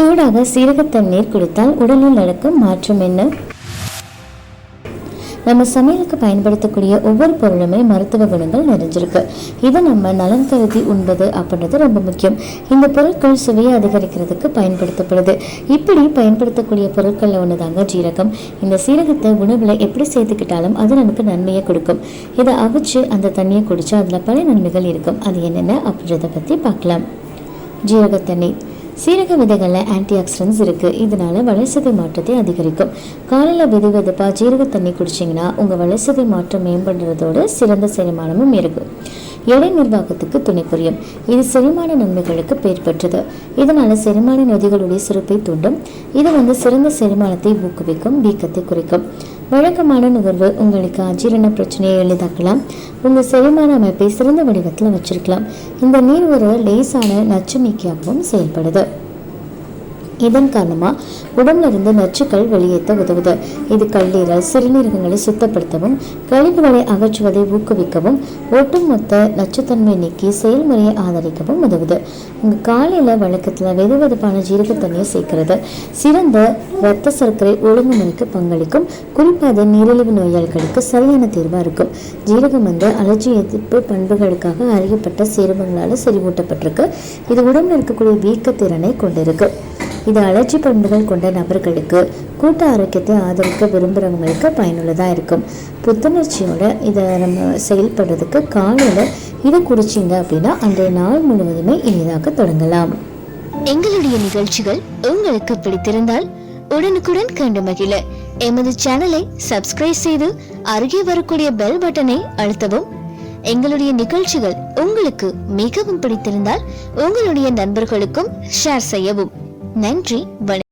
சூடாக சீரக தண்ணீர் குடித்தால் உடலில் நடக்கும் மாற்றம் என்ன? நம்ம சமையலுக்கு பயன்படுத்தக்கூடிய ஒவ்வொரு பொருளுமே மருத்துவ குணங்கள் நிறைஞ்சிருக்கு. இதை நம்ம நலன் கருதி உண்பது அப்படின்றது ரொம்ப முக்கியம். இந்த பொருட்கள் சுவையை அதிகரிக்கிறதுக்கு பயன்படுத்தப்படுது. இப்படி பயன்படுத்தக்கூடிய பொருட்களில் ஒன்று தாங்க ஜீரகம். இந்த சீரகத்தை உணவில் எப்படி சேர்த்துக்கிட்டாலும் அது நமக்கு நன்மையை கொடுக்கும். இதை அவிச்சு அந்த தண்ணியை குடிச்சா அதில் பல நன்மைகள் இருக்கும். அது என்னென்ன அப்படின்றத பற்றி பார்க்கலாம். ஜீரக தண்ணி சீரக விதைகளில் ஆன்டி ஆக்சிடென்ட்ஸ் இருக்குது இதனால வளர்சிதை மாற்றத்தை அதிகரிக்கும். காலையில் வெது வெதுப்பாக ஜீரக தண்ணி குடிச்சிங்கன்னா உங்கள் வளர்சிதை மாற்றம் மேம்படுறதோடு சிறந்த செரிமானமும் இருக்கும். எடை நிர்வாகத்துக்கு துணை புரியும். இது செரிமான நன்மைகளுக்கு பெயர் பெற்றது. இதனால செரிமான நொதிகளுடைய சுரப்பை தூண்டும். இது வந்து சிறந்த செரிமானத்தை ஊக்குவிக்கும் வீக்கத்தை குறைக்கும். வழக்கமான நுகர்வு உங்களுக்கு அஜீரண பிரச்சனையை எளிதாக்கலாம். உங்கள் செரிமான அமைப்பை சிறந்த வடிவத்தில் வச்சிருக்கலாம். இந்த நீர் ஒரு லேசான நச்சு நீக்கியாகவும் செயல்படுது. இதன் காரணமாக உடம்புல இருந்து நச்சுக்கள் வெளியேற்ற உதவுது. இது கல்லீரல் சிறுநீரகங்களை சுத்தப்படுத்தவும் கழிவுகளை அகற்றுவதை ஊக்குவிக்கவும் ஒட்டுமொத்த நச்சுத்தன்மை நீக்கி செயல்முறையை ஆதரிக்கவும் உதவுது. உங்கள் காலையில் வழக்கத்தில் வெது வெதுப்பான ஜீரக தண்ணியை சேர்க்கிறது. சிறந்த இரத்த சர்க்கரை ஒழுங்குமுறைக்கு பங்களிக்கும். குறிப்பாக அது நீரிழிவு நோயாளிகளுக்கு சரியான தீர்வாக இருக்கும். ஜீரகம் வந்து அலர்ஜி எதிர்ப்பு பண்புகளுக்காக அறியப்பட்ட சேர்மங்களால் செறிவூட்டப்பட்டிருக்கு. இது உடம்புல இருக்கக்கூடிய வீக்கத்திறனை கொண்டிருக்கு. இது அலர்ஜி பண்புகள் கொண்ட நபர்களுக்கு கூட்ட ஆரோக்கியத்தை ஆதரிக்க விரும்புகிறவங்களுக்கு பயனுள்ளதாக இருக்கும். புத்துணர்ச்சியோட இதை நம்ம செயல்படுறதுக்கு காலையில் இதை குடிச்சிங்க அப்படின்னா அன்றைய நாள் முழுவதுமே இனிதாக தொடங்கலாம். எங்களுடைய நிகழ்ச்சிகள் உங்களுக்கு பிடித்திருந்தால் உடனுக்குடன் கண்டு மகிழ. எமது சேனலை சப்ஸ்கிரைப் செய்து அருகே வரக்கூடிய பெல் பட்டனை அழுத்தவும். எங்களுடைய நிகழ்ச்சிகள் உங்களுக்கு மிகவும் பிடித்திருந்தால் உங்களுடைய நண்பர்களுக்கும் ஷேர் செய்யவும். நன்றி வணக்கம்.